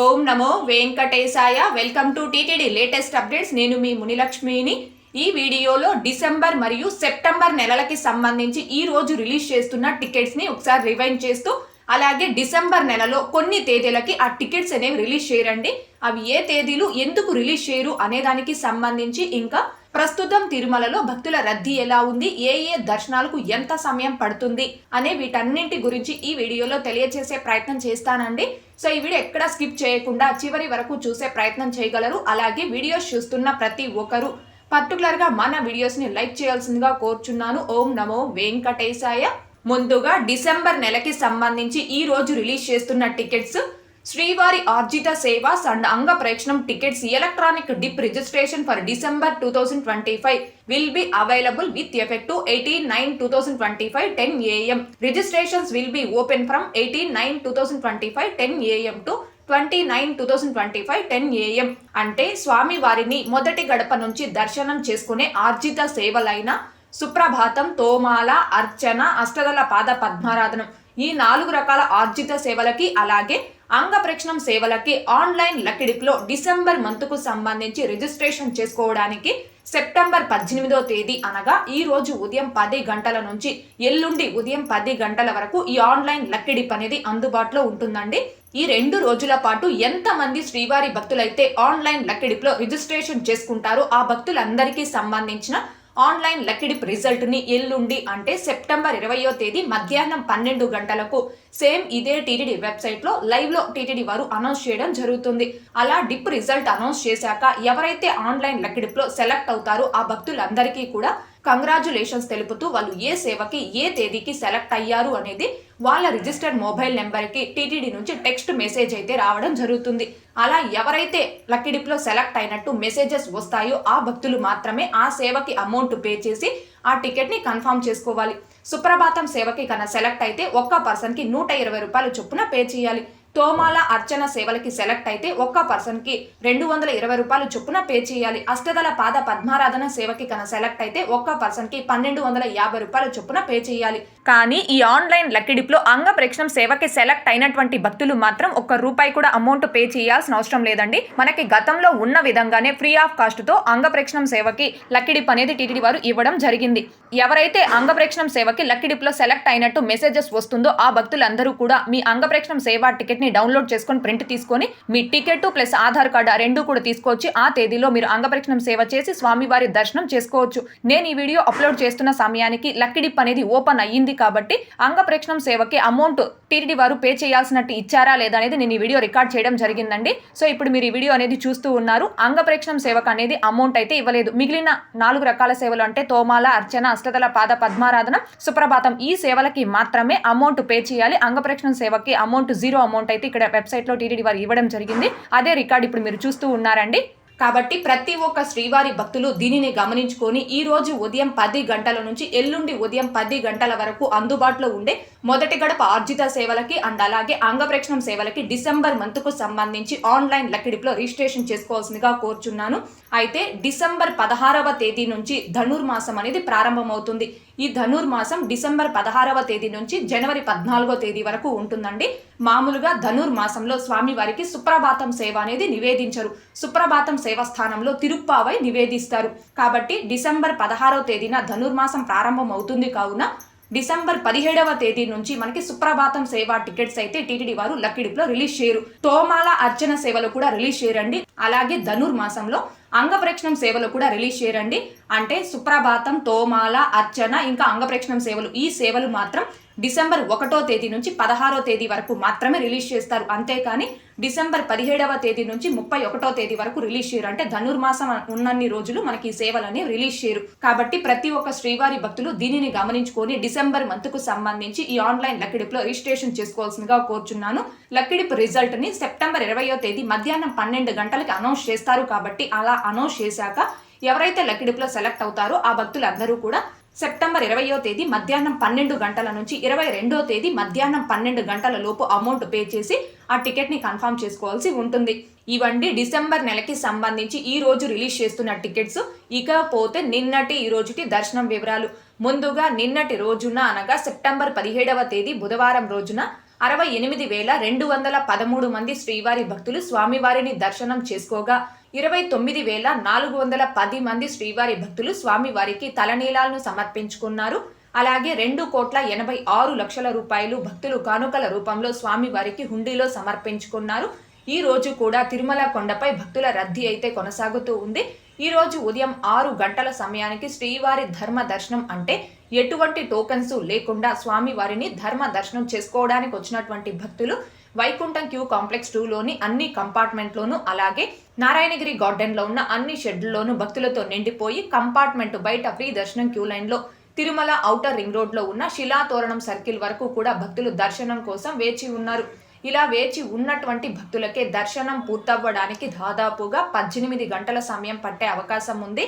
ఓం నమో వెంకటేశాయ. Welcome to TTD latest updates. నేను మీ మునిలక్ష్మిని. ఈ వీడియోలో డిసెంబర్ మరియు సెప్టెంబర్ నెలలకి సంబంధించి ఈ రోజు రిలీజ్ చేస్తున్న టికెట్స్ని ఒకసారి రివైండ్ చేస్తూ అలాగే డిసెంబర్ నెలలో కొన్ని తేదీలకి ఆ టికెట్స్ అనేవి రిలీజ్ చేయరండి. అవి ఏ తేదీలు ఎందుకు రిలీజ్ చేయరు అనే దానికి సంబంధించి ఇంకా ప్రస్తుతం తిరుమలలో భక్తుల రద్దీ ఎలా ఉంది ఏ ఏ దర్శనాలకు ఎంత సమయం పడుతుంది అనే వీటన్నింటి గురించి ఈ వీడియోలో తెలియజేసే ప్రయత్నం చేస్తానండి. సో ఈ వీడియో ఎక్కడ స్కిప్ చేయకుండా చివరి వరకు చూసే ప్రయత్నం చేయగలరు. అలాగే వీడియోస్ చూస్తున్న ప్రతి ఒక్కరు పర్టికులర్గా మన వీడియోస్ని లైక్ చేయాల్సిందిగా కోరుచున్నాను. ఓం నమో వెంకటేశాయ. ముందుగా డిసెంబర్ నెలకి సంబంధించి ఈ రోజు రిలీజ్ చేస్తున్న టికెట్స్ శ్రీవారి ఆర్జిత సేవాస్ అండ్ అంగ ప్రేక్షణం tickets electronic dip registration for December two thousand twenty five will be available with effect eighteen nine two thousand twenty five ten AM. Registrations will be open from eighteen nine two thousand twenty five ten AM to twenty nine two thousand twenty five ten AM. అంటే స్వామి వారిని మొదటి గడప నుంచి దర్శనం చేసుకునే ఆర్జిత సేవలైన సుప్రభాతం తోమాల అర్చన అష్టదల పాద పద్మారాధనం. ఈ నాలుగు రకాల ఆర్జిత సేవలకి అలాగే అంగ ప్రక్షణం సేవలకి ఆన్లైన్ లకిడిక్లో డిసెంబర్ మంత్కు సంబంధించి రిజిస్ట్రేషన్ చేసుకోవడానికి సెప్టెంబర్ పద్దెనిమిదో తేదీ అనగా ఈ రోజు ఉదయం పది గంటల నుంచి ఎల్లుండి ఉదయం పది గంటల వరకు ఈ ఆన్లైన్ లక్కిడిప్ అనేది అందుబాటులో ఉంటుందండి. ఈ రెండు రోజుల పాటు ఎంతమంది శ్రీవారి భక్తులైతే ఆన్లైన్ లక్కిడిప్లో రిజిస్ట్రేషన్ చేసుకుంటారో ఆ భక్తులందరికీ సంబంధించిన ఆన్లైన్ లక్కిడిప్ రిజల్ట్ని ఎల్లుండి అంటే సెప్టెంబర్ ఇరవయో తేదీ మధ్యాహ్నం పన్నెండు గంటలకు. సేమ్ ఇదే టీటీడీ వెబ్సైట్లో లైవ్లో టీటీడీ వారు అనౌన్స్ చేయడం జరుగుతుంది. అలా డిప్ రిజల్ట్ అనౌన్స్ చేశాక ఎవరైతే ఆన్లైన్ లక్కిడిప్లో సెలెక్ట్ అవుతారో ఆ భక్తులందరికీ కూడా కంగ్రాచులేషన్స్ తెలుపుతూ వాళ్ళు ఏ సేవకి ఏ తేదీకి సెలెక్ట్ అయ్యారు అనేది వాళ్ళ రిజిస్టర్డ్ మొబైల్ నెంబర్కి టీటీడీ నుంచి టెక్స్ట్ మెసేజ్ అయితే రావడం జరుగుతుంది. అలా ఎవరైతే లక్కీ డిప్లో సెలెక్ట్ అయినట్టు మెసేజెస్ వస్తాయో ఆ భక్తులు మాత్రమే ఆ సేవకి అమౌంట్ పే చేసి ఆ టికెట్ని కన్ఫర్మ్ చేసుకోవాలి. సుప్రభాతం సేవకి కన్నా సెలెక్ట్ అయితే ఒక్క పర్సన్కి నూట ఇరవై రూపాయలు చొప్పున పే చేయాలి. తోమాల అర్చన సేవలకి సెలెక్ట్ అయితే ఒక్క పర్సన్కి రెండు వందల ఇరవై రూపాయలు చొప్పున పే చేయాలి. అష్టదల పాద పద్మారాధన సేవకి కన సెలెక్ట్ అయితే ఒక్క పర్సన్కి పన్నెండు వందల యాభై రూపాయలు చొప్పున పే చేయాలి. కానీ ఈ ఆన్లైన్ లక్కిడిప్లో అంగ ప్రేక్షణం సేవకి సెలెక్ట్ అయినటువంటి భక్తులు మాత్రం ఒక్క రూపాయి కూడా అమౌంట్ పే చేయాల్సిన అవసరం లేదండి. మనకి గతంలో ఉన్న విధంగానే ఫ్రీ ఆఫ్ కాస్ట్తో అంగ ప్రేక్షణం సేవకి లక్కిడిప్ అనేది టీటీడీ వారు ఇవ్వడం జరిగింది. ఎవరైతే అంగ ప్రేక్షణం సేవకి లక్కిడిప్లో సెలెక్ట్ అయినట్టు మెసేజెస్ వస్తుందో ఆ భక్తులందరూ కూడా మీ అంగ ప్రేక్షణం సేవ టికెట్ ని డౌన్లోడ్ చేసుకొని ప్రింట్ తీసుకొని మీ టికెట్ ప్లస్ ఆధార్ కార్డు ఆ రెండు కూడా తీసుకొచ్చి ఆ తేదీలో మీరు అంగప్రక్షణం సేవ చేసి స్వామివారి దర్శనం చేసుకోవచ్చు. నేను ఈ వీడియో అప్లోడ్ చేస్తున్న సమయానికి లక్కిడిప్ అనేది ఓపెన్ అయ్యింది కాబట్టి అంగప్రక్షణం సేవకి అమౌంట్ టీటీడీ వారు పే చేయాల్సినట్టు ఇచ్చారా లేదా అనేది నేను ఈ వీడియో రికార్డ్ చేయడం జరిగిందండి. సో ఇప్పుడు మీరు ఈ వీడియో అనేది చూస్తూ ఉన్నారు. అంగప్రేక్షణం సేవకు అనేది అమౌంట్ అయితే ఇవ్వలేదు. మిగిలిన నాలుగు రకాల సేవలు అంటే తోమాల అర్చన అష్టదల పాద పద్మారాధన సుప్రభాతం ఈ సేవలకి మాత్రమే అమౌంట్ పే చేయాలి. అంగప్రేక్షణం సేవకి అమౌంట్ జీరో అమౌంట్ అయితే ఇక్కడ వెబ్సైట్లో టీటీడీ వారు ఇవ్వడం జరిగింది. అదే రికార్డు ఇప్పుడు మీరు చూస్తూ ఉన్నారండి. కాబట్టి ప్రతి ఒక్క శ్రీవారి భక్తులు దీనిని గమనించుకొని ఈ రోజు ఉదయం పది గంటల నుంచి ఎల్లుండి ఉదయం పది గంటల వరకు అందుబాటులో ఉండే మొదటి గడప ఆర్జిత సేవలకి అండ్ అలాగే అంగప్రేక్షణం సేవలకి డిసెంబర్ మంత్కు సంబంధించి ఆన్లైన్ లక్కిడిప్లో రిజిస్ట్రేషన్ చేసుకోవాల్సిందిగా కోరుచున్నాను. అయితే డిసెంబర్ పదహారవ తేదీ నుంచి ధనుర్మాసం అనేది ప్రారంభమవుతుంది. ఈ ధనుర్మాసం డిసెంబర్ పదహారవ తేదీ నుంచి జనవరి పద్నాలుగో తేదీ వరకు ఉంటుందండి. మామూలుగా ధనుర్మాసంలో స్వామివారికి సుప్రభాతం సేవ అనేది నివేదించరు. సుప్రభాతం సేవ స్థానంలో తిరుప్పావై నివేదిస్తారు. కాబట్టి డిసెంబర్ పదహారవ తేదీన ధనుర్మాసం ప్రారంభం అవుతుంది కావున డిసెంబర్ పదిహేడవ తేదీ నుంచి మనకి సుప్రభాతం సేవ టికెట్స్ అయితే టీటీడీ వారు లక్కిడిప్లో రిలీజ్ చేయరు. తోమాల అర్చన సేవలు కూడా రిలీజ్ చేయరండి. అలాగే ధనుర్మాసంలో అంగప్రేక్షణం సేవలు కూడా రిలీజ్ చేయరండి. అంటే సుప్రభాతం తోమాల అర్చన ఇంకా అంగప్రేక్షణం సేవలు ఈ సేవలు మాత్రం డిసెంబర్ ఒకటో తేదీ నుంచి పదహారో తేదీ వరకు మాత్రమే రిలీజ్ చేస్తారు. అంతేకాని డిసెంబర్ పదిహేడవ తేదీ నుంచి ముప్పై ఒకటో తేదీ వరకు రిలీజ్ చేయరు. అంటే ధనుర్మాసం ఉన్నన్ని రోజులు మనకి ఈ సేవలని రిలీజ్ చేయరు. కాబట్టి ప్రతి ఒక్క శ్రీవారి భక్తులు దీనిని గమనించుకొని డిసెంబర్ మంత్కు సంబంధించి ఈ ఆన్లైన్ లక్కిడిప్లో రిజిస్ట్రేషన్ చేసుకోవాల్సిందిగా కోరుచున్నాను. లక్కిడిపు రిజల్ట్ని సెప్టెంబర్ ఇరవయో తేదీ మధ్యాహ్నం పన్నెండు గంటలకి అనౌన్స్ చేస్తారు. కాబట్టి అలా అనౌన్స్ చేశాక ఎవరైతే లక్కిడిప్లో సెలెక్ట్ అవుతారో ఆ భక్తులందరూ కూడా సెప్టెంబర్ ఇరవయో తేదీ మధ్యాహ్నం పన్నెండు గంటల నుంచి ఇరవై రెండో తేదీ మధ్యాహ్నం పన్నెండు గంటల లోపు అమౌంట్ పే చేసి ఆ టికెట్ని కన్ఫర్మ్ చేసుకోవాల్సి ఉంటుంది. ఇవండి డిసెంబర్ నెలకి సంబంధించి ఈ రోజు రిలీజ్ చేస్తున్న టికెట్స్ ఇకపోతే నిన్నటి ఈ రోజుకి దర్శనం వివరాలు. ముందుగా నిన్నటి రోజున అనగా సెప్టెంబర్ పదిహేడవ తేదీ బుధవారం రోజున అరవై ఎనిమిది వేల రెండు వందల పదమూడు మంది శ్రీవారి భక్తులు స్వామివారిని దర్శనం చేసుకోగా. ఇరవై తొమ్మిది వేల నాలుగు వందల పది మంది శ్రీవారి భక్తులు స్వామివారికి తలనీలాలను సమర్పించుకున్నారు. అలాగే రెండు కోట్ల ఎనభై ఆరు లక్షల రూపాయలు భక్తులు కానుకల రూపంలో స్వామివారికి హుండీలో సమర్పించుకున్నారు. ఈ రోజు కూడా తిరుమల కొండపై భక్తుల రద్దీ అయితే కొనసాగుతూ ఉంది. ఈ రోజు ఉదయం ఆరు గంటల సమయానికి శ్రీవారి ధర్మ దర్శనం అంటే ఎటువంటి టోకన్స్ లేకుండా స్వామివారిని ధర్మ దర్శనం చేసుకోవడానికి వచ్చినటువంటి భక్తులు వైకుంఠం క్యూ కాంప్లెక్స్ టూలోని అన్ని కంపార్ట్మెంట్లోనూ అలాగే నారాయణగిరి గార్డెన్లో ఉన్న అన్ని షెడ్లలోనూ భక్తులతో నిండిపోయి కంపార్ట్మెంట్ బయట ఫ్రీ దర్శనం క్యూ లైన్లో తిరుమల ఔటర్ రింగ్ రోడ్లో ఉన్న శిలాతోరణం సర్కిల్ వరకు కూడా భక్తులు దర్శనం కోసం వేచి ఉన్నారు. ఇలా వేచి ఉన్నటువంటి భక్తులకే దర్శనం పూర్తవ్వడానికి దాదాపుగా పద్దెనిమిది గంటల సమయం పట్టే అవకాశం ఉంది.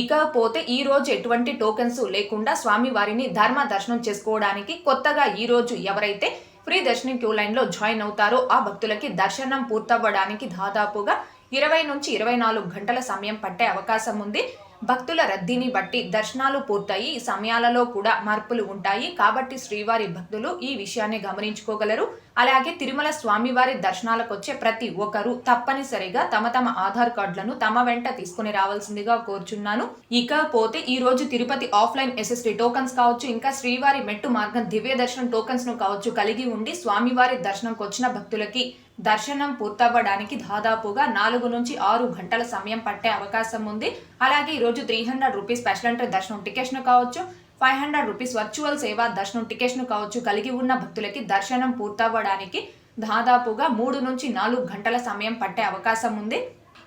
ఇకపోతే ఈ రోజు ఎటువంటి టోకెన్స్ లేకుండా స్వామివారిని ధర్మ దర్శనం చేసుకోవడానికి కొత్తగా ఈ రోజు ఎవరైతే ఫ్రీ దర్శనం క్యూ లైన్లో జాయిన్ అవుతారో ఆ భక్తులకి దర్శనం పూర్తవ్వడానికి దాదాపుగా ఇరవై నుంచి ఇరవై నాలుగు గంటల సమయం పట్టే అవకాశం ఉంది. భక్తుల రద్దీని బట్టి దర్శనాలు పూర్తయి ఈ సమయాలలో కూడా మార్పులు ఉంటాయి. కాబట్టి శ్రీవారి భక్తులు ఈ విషయాన్ని గమనించుకోగలరు. అలాగే తిరుమల స్వామివారి దర్శనాలకు వచ్చే ప్రతి ఒక్కరూ తప్పనిసరిగా తమ తమ ఆధార్ కార్డులను తమ వెంట తీసుకుని రావాల్సిందిగా కోరుచున్నాను. ఇకపోతే ఈ రోజు తిరుపతి ఆఫ్లైన్ ఎస్ఎస్టీ టోకన్స్ కావచ్చు ఇంకా శ్రీవారి మెట్టు మార్గం దివ్య దర్శనం టోకన్స్ను కావచ్చు కలిగి ఉండి స్వామివారి దర్శనంకి వచ్చిన భక్తులకి దర్శనం పూర్తవ్వడానికి దాదాపుగా నాలుగు నుంచి ఆరు గంటల సమయం పట్టే అవకాశం ఉంది. అలాగే ఈరోజు three hundred rupees special entry దర్శనం టికెట్ను కావచ్చు ఫైవ్ హండ్రెడ్ రూపీస్ వర్చువల్ సేవా దర్శనం టికెట్ను కావచ్చు కలిగి ఉన్న భక్తులకి దర్శనం పూర్తవ్వడానికి దాదాపుగా మూడు నుంచి నాలుగు గంటల సమయం పట్టే అవకాశం ఉంది.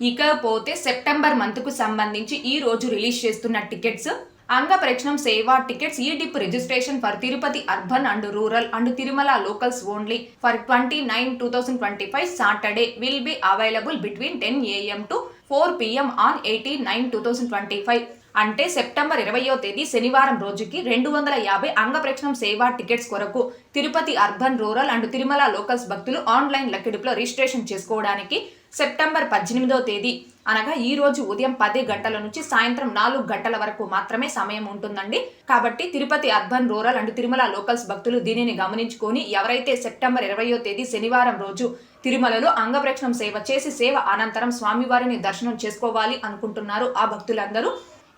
ఇకపోతే సెప్టెంబర్ మంత్కు సంబంధించి ఈ రోజు రిలీజ్ చేస్తున్న టికెట్స్ అంగప్రక్షణం సేవా టికెట్స్ ఈ dip registration for Tirupati urban and rural and Tirumala locals only for twenty nine two thousand twenty five Saturday will be available between ten AM to four PM on eighteen nine two thousand twenty five. అంటే September ఇరవయో తేదీ శనివారం రోజుకి రెండు వందల యాభై అంగప్రేక్షణం సేవా tickets కొరకు Tirupati urban rural and Tirumala locals భక్తులు ఆన్లైన్ లక్కిడిపులో రిజిస్ట్రేషన్ చేసుకోవడానికి సెప్టెంబర్ పద్దెనిమిదో తేదీ. అనగా ఈ రోజు ఉదయం పది గంటల నుంచి సాయంత్రం నాలుగు గంటల వరకు మాత్రమే సమయం ఉంటుందండి. కాబట్టి Tirupati urban rural and Tirumala locals భక్తులు దీనిని గమనించుకొని ఎవరైతే సెప్టెంబర్ ఇరవయో తేదీ శనివారం రోజు తిరుమలలో అంగప్రేక్షణం సేవ చేసి సేవ అనంతరం స్వామివారిని దర్శనం చేసుకోవాలి అనుకుంటున్నారు ఆ భక్తులందరూ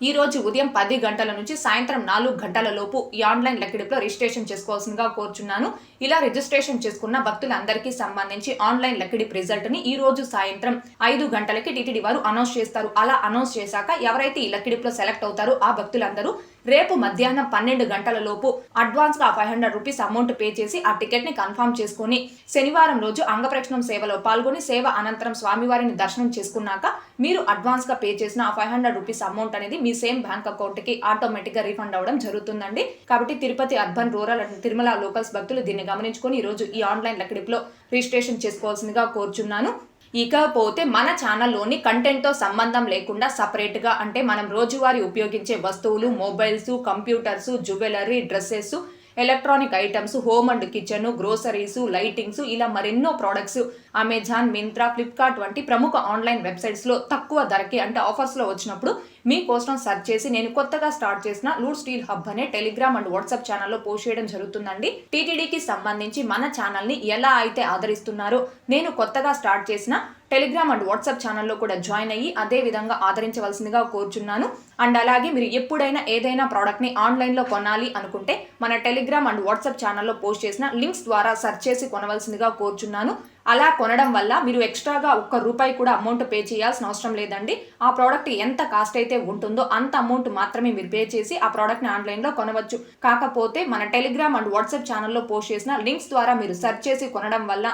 ఈ రోజు ఉదయం పది గంటల నుంచి సాయంత్రం నాలుగు గంటల లోపు ఈ ఆన్లైన్ లెక్కడిపులో రిజిస్ట్రేషన్ చేసుకోవాల్సిందిగా కోరుచున్నాను. ఇలా రిజిస్ట్రేషన్ చేసుకున్న భక్తులందరికీ సంబంధించి ఆన్లైన్ లెక్కడిప్ రిజల్ట్ని ఈ రోజు సాయంత్రం ఐదు గంటలకి టీటీడీ వారు అనౌన్స్ చేస్తారు. అలా అనౌన్స్ చేశాక ఎవరైతే ఈ లెక్కడిపులో సెలెక్ట్ అవుతారో ఆ భక్తులందరూ రేపు మధ్యాహ్నం పన్నెండు గంటల లోపు అడ్వాన్స్గా five hundred rupees amount pay చేసి ఆ టికెట్ని కన్ఫర్మ్ చేసుకుని శనివారం రోజు అంగప్రక్షణం సేవలో పాల్గొని సేవ అనంతరం స్వామివారిని దర్శనం చేసుకున్నాక మీరు అడ్వాన్స్గా పే చేసిన ఆ ఫైవ్ హండ్రెడ్ రూపీస్ అమౌంట్ అనేది మీ సేమ్ బ్యాంక్ అకౌంట్కి ఆటోమేటిక్గా రీఫండ్ అవ్వడం జరుగుతుందండి. కాబట్టి Tirupati urban rural and Tirumala locals భక్తులు దీన్ని గమనించుకొని ఈ రోజు ఈ ఆన్లైన్ లెక్కడిప్లో రిజిస్ట్రేషన్ చేసుకోవాల్సిందిగా కోరుచున్నాను. ఇకపోతే మన ఛానల్లోని కంటెంట్తో సంబంధం లేకుండా సపరేట్గా అంటే మనం రోజువారీ ఉపయోగించే వస్తువులు mobiles computers jewellery dresses electronic items home and kitchen groceries lightings ఇలా మరెన్నో ప్రోడక్ట్స్ అమెజాన్ మింత్రా ఫ్లిప్కార్ట్ వంటి ప్రముఖ ఆన్లైన్ వెబ్సైట్స్లో తక్కువ ధరకి అంటే ఆఫర్స్లో వచ్చినప్పుడు మీకోసం సెర్చ్ చేసి నేను కొత్తగా స్టార్ట్ చేసిన లూడ్ స్టీల్ హబ్ అనే టెలిగ్రామ్ అండ్ వాట్సాప్ ఛానల్లో పోస్ట్ చేయడం జరుగుతుందండి. టీటీడీకి సంబంధించి మన ఛానల్ని ఎలా అయితే ఆదరిస్తున్నారో నేను కొత్తగా స్టార్ట్ చేసిన టెలిగ్రామ్ అండ్ వాట్సాప్ ఛానల్లో కూడా జాయిన్ అయ్యి అదే విధంగా ఆదరించవలసిందిగా కోరుచున్నాను. అండ్ అలాగే మీరు ఎప్పుడైనా ఏదైనా ప్రోడక్ట్ని ఆన్లైన్లో కొనాలి అనుకుంటే మన టెలిగ్రామ్ అండ్ వాట్సాప్ ఛానల్లో పోస్ట్ చేసిన లింక్స్ ద్వారా సెర్చ్ చేసి కొనవలసిందిగా కోరుచున్నాను. అలా కొనడం వల్ల మీరు ఎక్స్ట్రాగా ఒక్క రూపాయి కూడా అమౌంట్ పే చేయాల్సిన అవసరం లేదండి. ఆ ప్రోడక్ట్ ఎంత కాస్ట్ అయితే ఉంటుందో అంత అమౌంట్ మాత్రమే మీరు పే చేసి ఆ ప్రోడక్ట్ని ఆన్లైన్లో కొనవచ్చు. కాకపోతే మన టెలిగ్రామ్ అండ్ వాట్సాప్ ఛానల్లో పోస్ట్ చేసిన లింక్స్ ద్వారా మీరు సెర్చ్ చేసి కొనడం వల్ల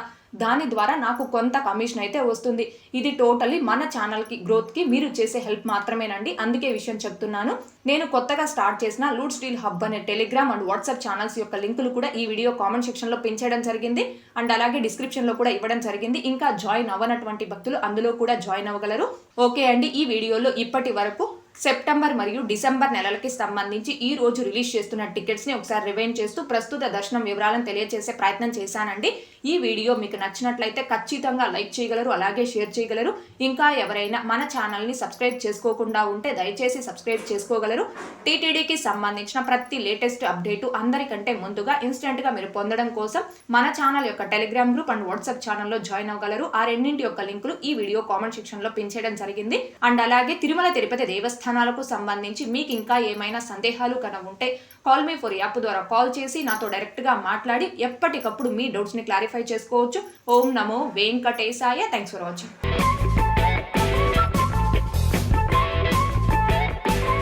దాని ద్వారా నాకు కొంత కమిషన్ అయితే వస్తుంది. ఇది టోటలీ మన ఛానల్కి గ్రోత్కి మీరు చేసే హెల్ప్ మాత్రమేనండి. అందుకే విషయం చెప్తున్నాను. నేను కొత్తగా స్టార్ట్ చేసిన లూడ్ స్టీల్ హబ్ అనే టెలిగ్రామ్ అండ్ వాట్సాప్ ఛానల్స్ యొక్క లింకులు కూడా ఈ వీడియో కామెంట్ సెక్షన్లో పెంచడం జరిగింది. అండ్ అలాగే డిస్క్రిప్షన్లో కూడా ఇవ్వడం జరిగింది. ఇంకా జాయిన్ అవ్వనటువంటి భక్తులు అందులో కూడా జాయిన్ అవ్వగలరు. ఓకే అండి ఈ వీడియోలో ఇప్పటి వరకు సెప్టెంబర్ మరియు డిసెంబర్ నెలలకి సంబంధించి ఈ రోజు రిలీజ్ చేస్తున్న టికెట్స్ని ఒకసారి రివైన్ చేస్తూ ప్రస్తుత దర్శనం వివరాలను తెలియజేసే ప్రయత్నం చేశానండి. ఈ వీడియో మీకు నచ్చినట్లయితే ఖచ్చితంగా లైక్ చేయగలరు అలాగే షేర్ చేయగలరు. ఇంకా ఎవరైనా మన ఛానల్ని సబ్స్క్రైబ్ చేసుకోకుండా ఉంటే దయచేసి సబ్స్క్రైబ్ చేసుకోగలరు. టీటీడీకి సంబంధించిన ప్రతి లేటెస్ట్ అప్డేటు అందరికంటే ముందుగా ఇన్స్టెంట్గా మీరు పొందడం కోసం మన ఛానల్ యొక్క టెలిగ్రామ్ గ్రూప్ అండ్ వాట్సాప్ ఛానల్లో జాయిన్ అవ్వగలరు. ఆ రెండింటి యొక్క లింకులు ఈ వీడియో కామెంట్ సెక్షన్లో పిన్ చేయడం జరిగింది. అండ్ అలాగే తిరుమల తిరుపతి దేవస్థానాలకు సంబంధించి మీకు ఇంకా ఏమైనా సందేహాలు కన ఉంటే కాల్ మీ ఫర్ యాప్ ద్వారా కాల్ చేసి నాతో డైరెక్ట్గా మాట్లాడి ఎప్పటికప్పుడు మీ డౌట్స్ని క్లారిఫై చేసుకోవచ్చు. ఓం నమో వెంకటేశాయ. Thanks for watching.